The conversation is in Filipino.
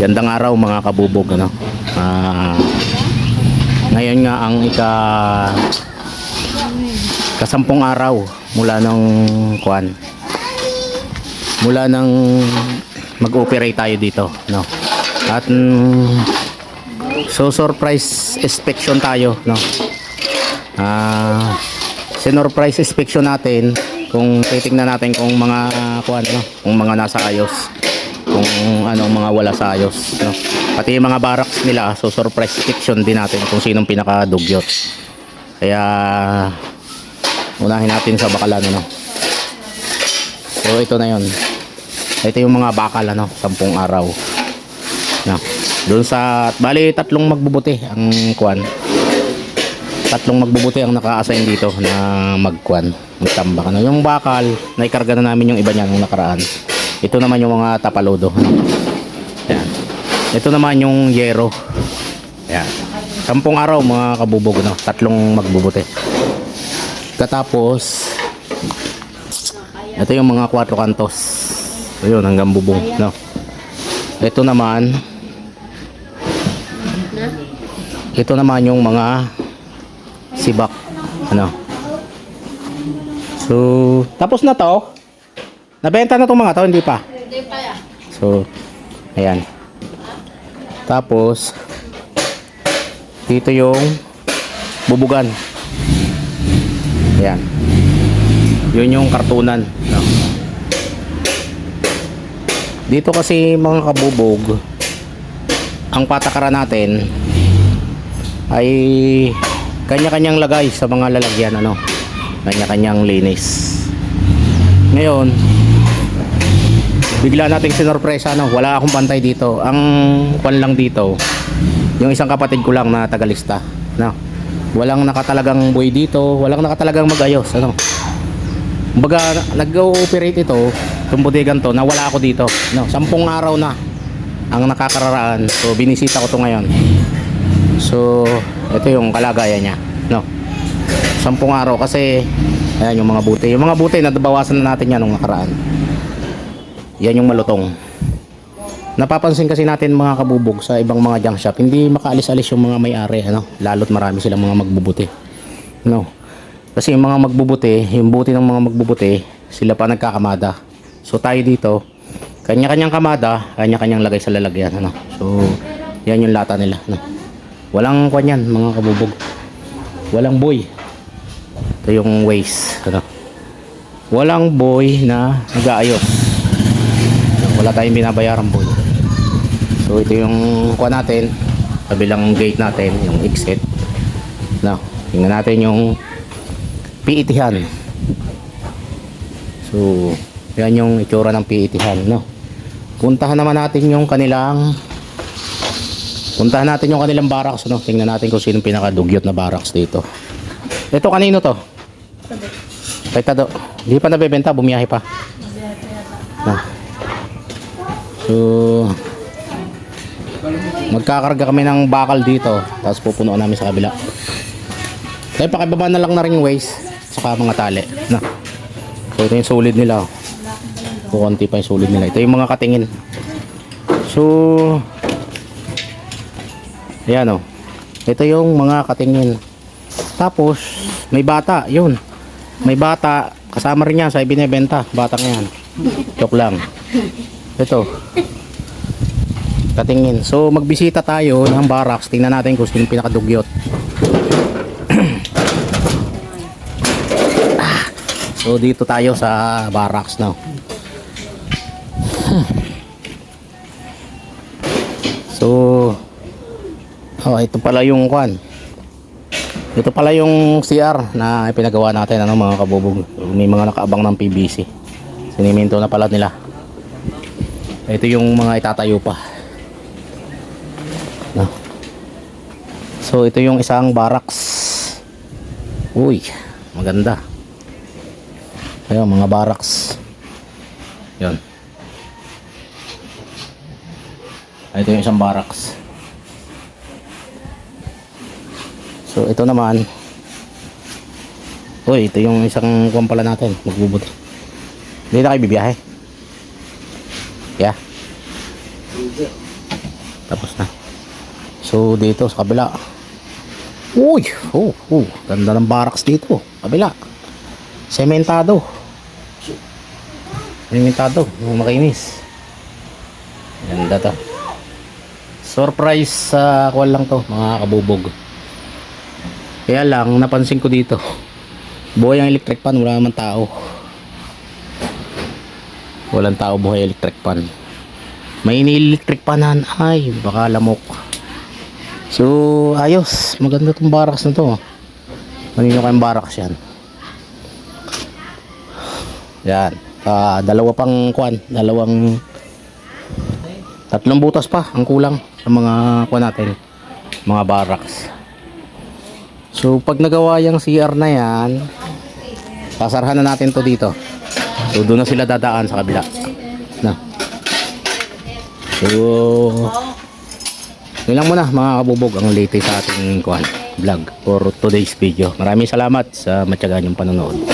Gandang araw mga kabubog ano. Ah, ngayon nga ang ika kasampung araw mula ng kuan. Mula ng mag-operate tayo dito, no. At mm, so surprise inspection tayo, no. Ah, sinurprise inspection natin kung titingnan natin kung mga kuan no, kung mga nasa ayos kung ano mga wala sa ayos no? pati yung mga barracks nila so surprise inspection din natin kung sinong pinakadugyot. Kaya unahin natin sa bakalan ano? So ito na yon ito yung mga bakal ano? Sampung araw. No? doon sa bali tatlong magbubuti ang kuan tatlong magbubuti ang naka-assign dito na magkuan magtambak ano? Yung bakal naikarga na namin yung iba niya nung nakaraan ito naman yung mga tapalodo Ayan. ito naman yung yero Ayan. sampung araw mga kabubog no? tatlong magbubuti katapos ito yung mga 4 kantos ayun hanggang bubong no? ito naman ito naman yung mga sibak ano so tapos na to nabenta na tong mga to hindi pa? Hindi pa. So ayan. Tapos dito yung bubugan. Ayan. Yun yung kartunan. No? dito kasi mga kabubog ang patakaran natin ay kanya-kanyang lagay sa mga lalagyan ano? Kanya-kanyang linis. Ngayon bigla nating sinorpresa no wala akong pantay dito ang kwan lang dito yung isang kapatid ko lang na tagalista no walang nakatalagang buhay dito walang nakatalagang magayos ano Kumbaga, nag-ooperate ito, itong bodegan to, na wala ako dito. No, sampung araw na ang nakakararaan. So, binisita ko to ngayon. So, ito yung kalagayan niya. No. Sampung araw kasi ayan yung mga buti. Yung mga buti nabawasan na natin yan nung nakaraan. Yan yung malutong. Napapansin kasi natin mga kabubog sa ibang mga junk shop, hindi makaalis-alis yung mga may-ari, ano? Lalo't marami silang mga magbubuti. No. Kasi yung mga magbubuti, yung buti ng mga magbubuti, sila pa nagkakamada. So tayo dito, kanya-kanyang kamada, kanya-kanyang lagay sa lalagyan, ano. So, yan yung lata nila, no. Walang kwan yan, mga kabubog. Walang boy. Ito yung waste, ano. Walang boy na nag-aayos. Wala tayong binabayarang boy. So ito yung kwan natin, kabilang gate natin, yung exit. No, tingnan natin yung piitihan. So, yan yung itsura ng piitihan, no. Puntahan naman natin yung kanilang Puntahan natin yung kanilang barracks, no. Tingnan natin kung sino pinakadugyot na barracks dito. Ito kanino to? Kay Tado. Hindi pa nabebenta, bumiyahe pa. No. So, magkakarga kami ng bakal dito, tapos pupunuan namin sa kabila. Tayo pakibaba na lang na rin yung waste saka mga tali. Na. So ito yung solid nila. Kukunti pa yung solid nila. Ito yung mga katingin. So Ayan o. Ito yung mga katingin. Tapos may bata, yun. May bata, kasama rin yan sa ibinebenta. Batang yan. Joke lang. Ito. Katingin. So magbisita tayo ng barracks. Tingnan natin kung sino pinakadugyot. So dito tayo sa barracks now. So Oh, ito pala yung kwan. Ito pala yung CR na pinagawa natin ano mga kabubog. May mga nakaabang ng PVC. Siniminto na pala nila. Ito yung mga itatayo pa. No. So ito yung isang barracks. Uy, maganda. Ayun, mga barracks. Yun. Ito yung isang barracks. So, ito naman. Uy, ito yung isang kuwan pala natin. Magbubuti. Hindi na kayo bibiyahe. Yeah. Tapos na. So, dito sa kabila. Uy! Oh, oh, ganda ng barracks dito. Kabila. Sementado. Sementado. Makinis. Ganda to. Surprise sa uh, lang to, mga kabubog. Kaya lang, napansin ko dito. Buhay ang electric pan, wala naman tao. Walang tao buhay electric pan. May ini-electric panan. Ay, baka lamok. So, ayos. Maganda tong barracks na to. Kanino kayong barracks yan? Yan. Ah, dalawa pang kwan. Dalawang tatlong butas pa ang kulang sa mga kwan natin. Mga barracks. So, pag nagawa yung CR na yan, sasarhan na natin to dito. So, doon na sila dadaan sa kabila. Na. So, yun lang muna mga kabubog ang latest sa ating kwan, vlog for today's video. Maraming salamat sa matyagan yung panonood.